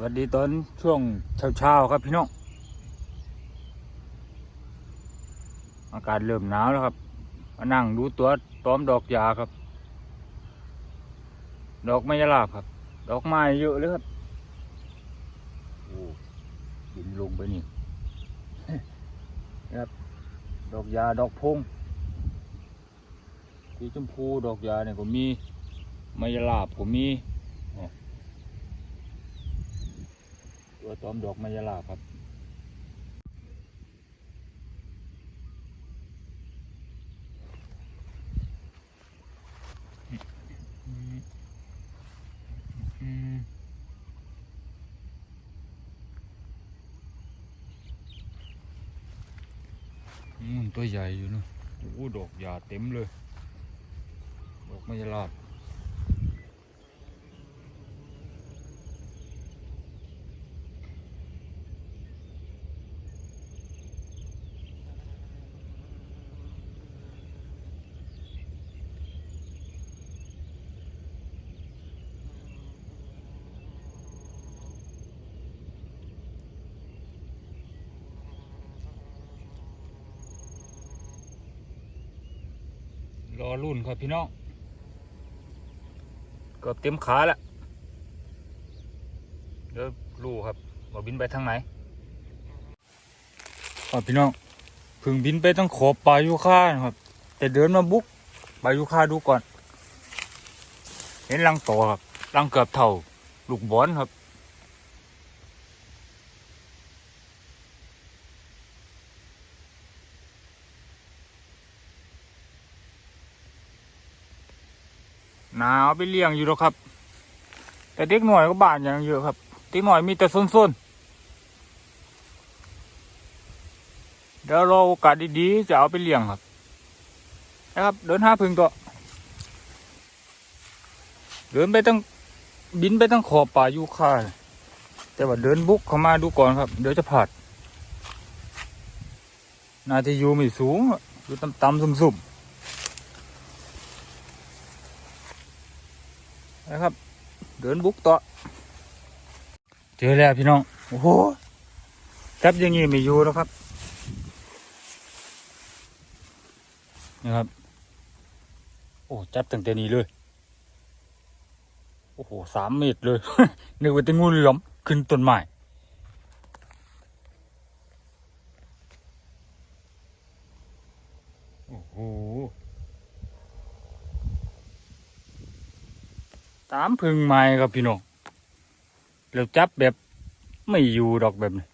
สวัสดีตอนช่วงเช้าๆครับพี่น้อง อากาศเริ่มหนาวแล้วครับมานั่งดูตัวต้อมดอกยาครับ ดอกไม้ยาลาบครับ ดอกไม้เยอะเลยครับโอ้บินลงไปนี่นะครับดอกยาดอกพงสีชมพูดอกยาเนี่ยก็มีไม้ยาลาบก็มี ตัวต้อมดอกมายาลาครับอืมตัวใหญ่อยู่นะโอ้ดอกหญ้าเต็มเลย ดอกไมายาลา รอรุ่นครับพี่น้องเกือบเต็มขาแล้วเดี๋ยวรู้ครับว่าบินไปทางไหนครับพี่น้องเพึ่งบินไปตั้งขอบปลายูคานะครับ แต่เดินมาบุกปลายูคาดูก่อน เห็นรังโตครับรังเกือบเท่า ลูกบอลครับ หนาไปเลี้ยงอยู่แล้วครับ แต่เด็กหน่อยก็บานอย่างเยอะครับเด็กหน่อยมีแต่ส้นๆเดี๋ยวรอโอกาสดีๆจะเอาไปเลี้ยงครับนะครับเดินห้าพึ่งตัวเดินไปตั้งบินไปตั้งขอบป่ายูคาแต่ว่าเดินบุกเข้ามาดูก่อนครับ เดี๋ยวจะผาดน่าจะอยู่ไม่สูงอยู่ต่ำๆสุ่มๆ นะครับ เดินบุกต่อ เจอแล้วพี่น้อง โอ้โหจับอยังงี้ไม่อยู่แล้วครับนี่ครับ โอ้จับตั้งแต่นี้เลย โอ้โหสามเมตรเลยนึกว่าจะงูเหลือมขึ้นต้นไม้โอ้โห ตามพึ่งไม้ครับพี่น้องแล้วจับแบบไม่อยู่ดอกแบบนี้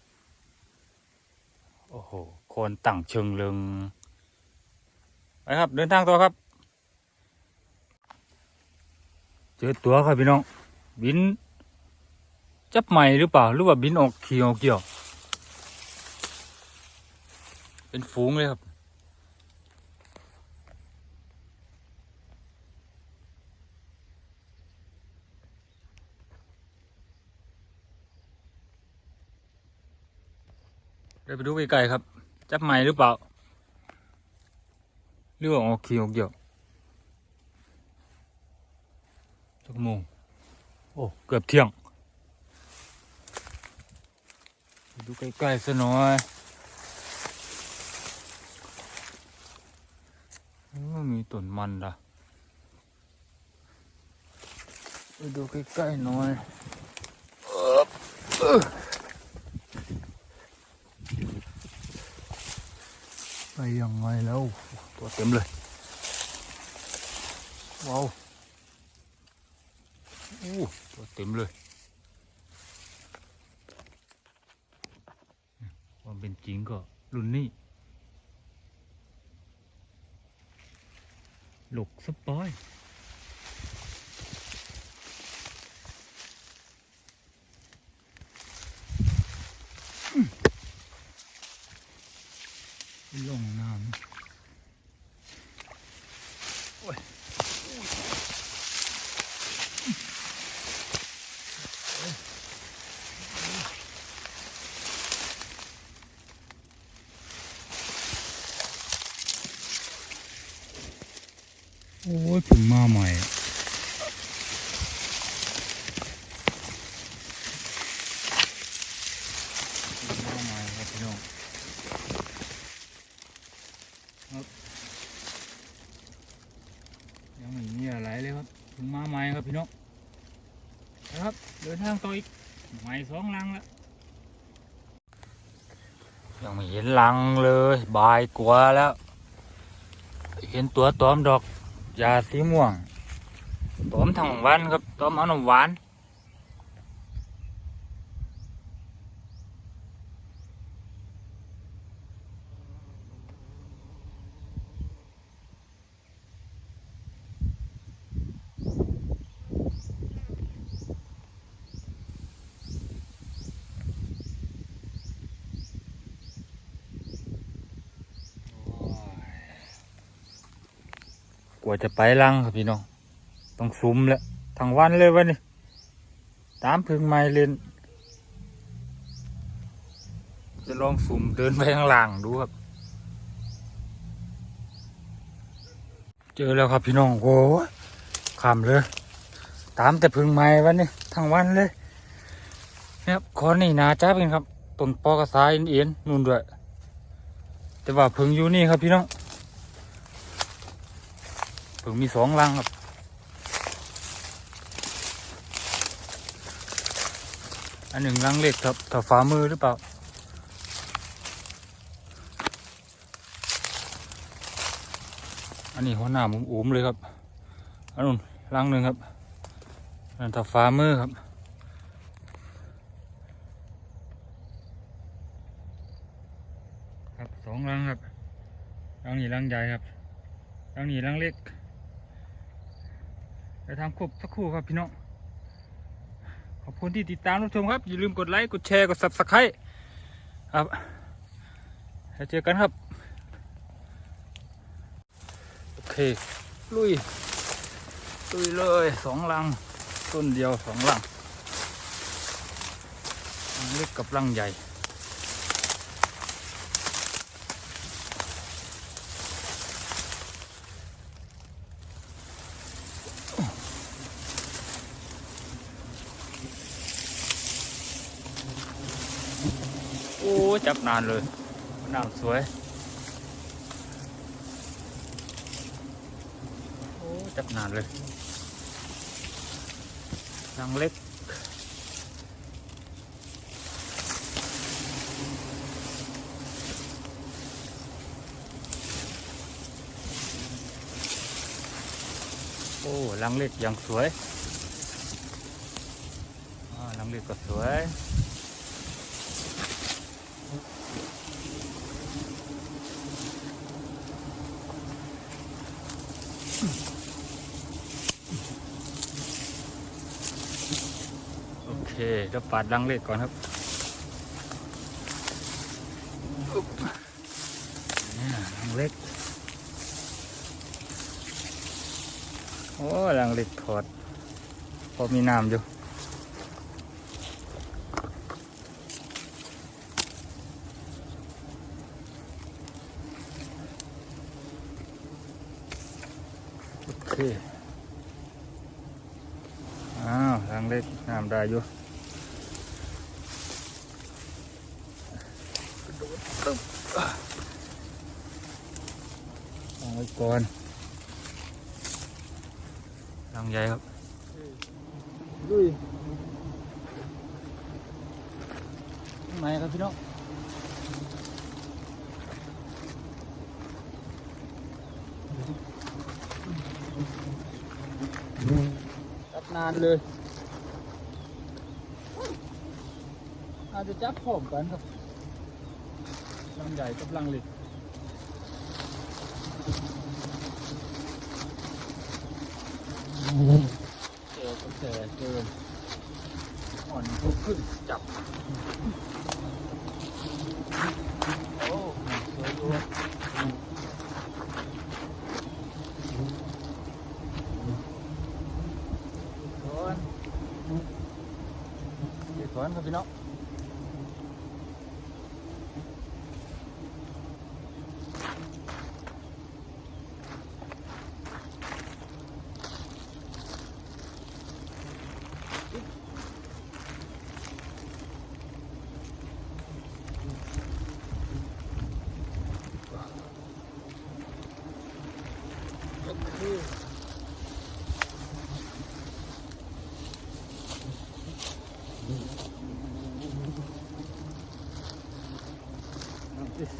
โอ้โหคนตั้งเชิงเริงไปครับ เดินทางต่อครับ เจอตัวครับพี่น้อง บิน จับใหม่หรือเปล่า หรือว่าบินออกเขียวเกี่ยว เป็นฝูงเลยครับ เดี๋ยวไปดูไกลๆครับ จับใหม่หรือเปล่าหรือว่าออกขี้ออกเกี่ยวจักโมงโอ้เกือบเที่ยง ดูใกล้ๆซะหน่อยมีต้นมันละไปดูใกล้ๆหน่อยเออเออ ไป ยังไงแล้ว ตัวเต็มเลย ว้าวโอ้ตัวเต็มเลย ความเป็นจริงก็รุ่นนี้หลกสปอย โอ้ยผึ่มาใหม่ยังไม่มีอะไรเลยครับมาใหม่ครับพี่น้ครับเดินทางต่ออีกใหม่สองลังแล้วยังไม่เห็นลังเลย บายกลัวแล้ว เห็นตัวตอมดอก ยาสีม่วงต้มทั้งวันครับต้มเอาน้ำหวาน กว่าจะไปลังครับพี่น้อง ต้องซุ่มแล้วทั้งวันเลยวันนี้ตามพึ่งไม้เล่น จะลองสุ่มเดินไปข้างล่างดูครับ เจอแล้วครับพี่น้องโอ้ขำเลย ตามแต่พึ่งไม้วันนี้ทั้งวันเลยนี่ครับคอนี่นาจ้าเป็นครับต้นปอกระสายเอ็นๆนู่นด้วย แต่ว่าพึ่งอยู่นี่ครับพี่น้อง เพิ่งมีสองลังครับ อันหนึ่งลังเล็กครับถ้าฝ่ามือหรือเปล่า อันนี้หัวหน้ามุมอุ้มเลยครับ อันนู้นลังหนึ่งครับ อันถ้าฝ่ามือครับครับสองลังครับลังนี้ลังใหญ่ครับทางนี้ลังเล็ก ไปทำครบสักครู่ครับพี่น้อง ขอบคุณที่ติดตามรับชมครับ อย่าลืมกดไลค์ กดแชร์ กด subscribe ครับแล้วเจอกันครับ โอเค ลุย ลุยเลยสองลัง ต้นเดียวสองลังลังเล็กกับลังใหญ่ โอ้จั บนานเลยน้ำสวย โอ้จับนานเลยนังเล็กโอ้ลังเล็กยังสวยลังเล็กก็สวย เคเดี๋ยวปาดลังเล็กก่อนครับอุ๊บเนี่ยลังเล็ก โอ้ลังเล็กถอด พอมีน้ำอยู่โอเค อ้าวทางเล็กน้ำได้อยู่กระโดดตึ๊บเอาไว้ ก่อนลังใหญ่ครับลุยข้างในครับพี่น้องจับนานเลยอาจจะจับพร้อมกันครับลังใหญ่กับลังเล็กเจอก็แต่เจออ่อนทุกขึ้นจับ โอ้สวยด้วยถอน เดี๋ยวถอนครับพี่น้อง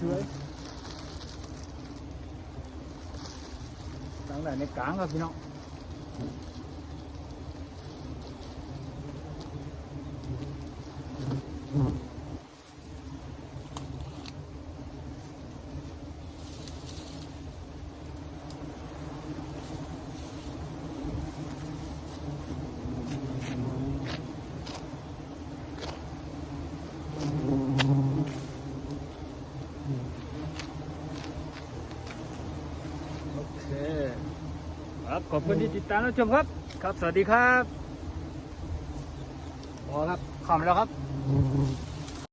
สวยตั้งแต่ในกลางครับพี่น้องโอเคครับข อบคุณที่ติดตามรับชมครับ ครับ สวัสดีครับพอครับขำแล้วครับ